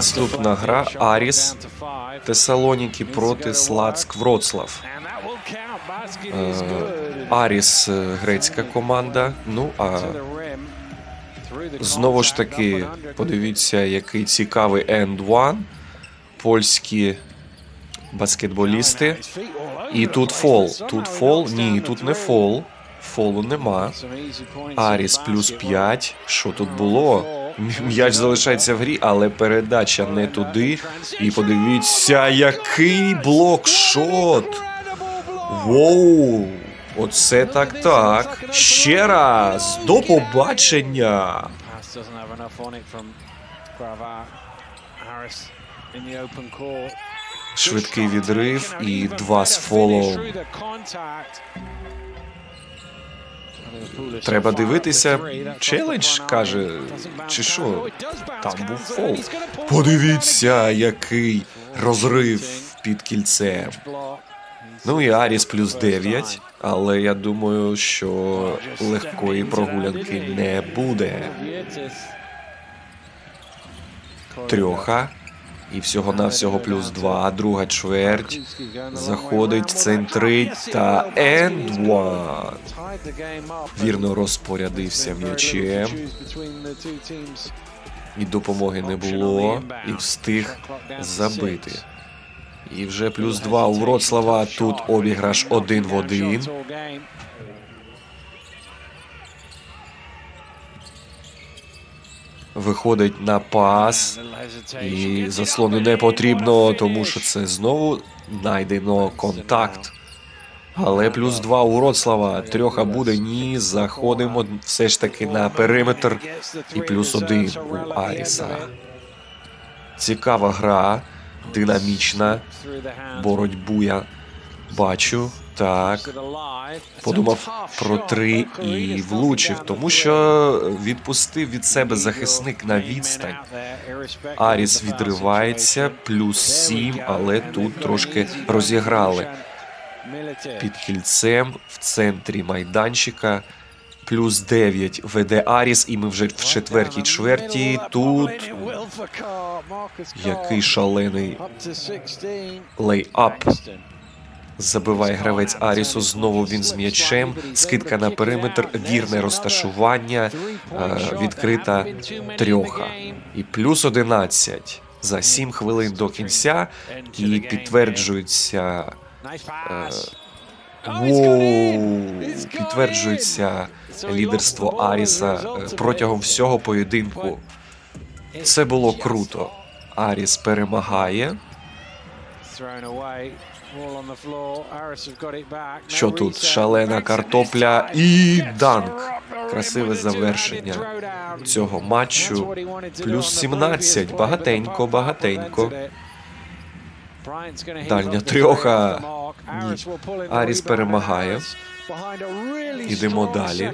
Наступна гра Аріс Тесалоніки проти Слацк Вроцлав. Е, Аріс е, грецька команда. Ну а знову ж таки, подивіться, який цікавий End One. Польські баскетболісти. І тут фол. Тут фол. Ні, тут не фол. Фолу нема. Аріс плюс 5. Що тут було? М'яч залишається в грі, але передача не туди. І подивіться, який блокшот! Воу! Оце так так. Ще раз. До побачення. Швидкий відрив і два з фолом. Треба дивитися. Челендж каже, чи що? Там був фол. Подивіться, який розрив під кільцем. Ну і Аріс плюс 9, але я думаю, що легкої прогулянки не буде. Трьоха. І всього-навсього плюс 2, друга чверть. Заходить, центрить та one. Вірно розпорядився м'ячем. І допомоги не було, і встиг забити. І вже плюс 2 у Вроцлава. Тут обіграш один в один. Виходить на пас. І заслони не потрібно, тому що це знову знайдено контакт. Але плюс два у Вроцлава. Трьоха буде ні. Заходимо все ж таки на периметр. І плюс один у Аріса. Цікава гра, динамічна. Боротьбу я бачу. Так. Подумав про три і влучив, тому що відпустив від себе захисник на відстань. Аріс відривається, плюс сім, але тут трошки розіграли. Під кільцем в центрі майданчика. Плюс 9 веде Аріс, і ми вже в четвертій чверті. Тут який шалений лей-ап. Забиває гравець Арісу. Знову він з м'ячем. Скидка на периметр, вірне розташування, е, відкрита трьоха. І плюс 11 за 7 хвилин до кінця. І підтверджується. е, Воу, підтверджується лідерство Аріса е, протягом всього поєдинку. Це було круто. Аріс перемагає. Що тут? Шалена картопля і данк. Красиве завершення цього матчу. Плюс 17. Багатенько, багатенько. Дальня трьоха. Ні. Аріс перемагає. Ідемо далі.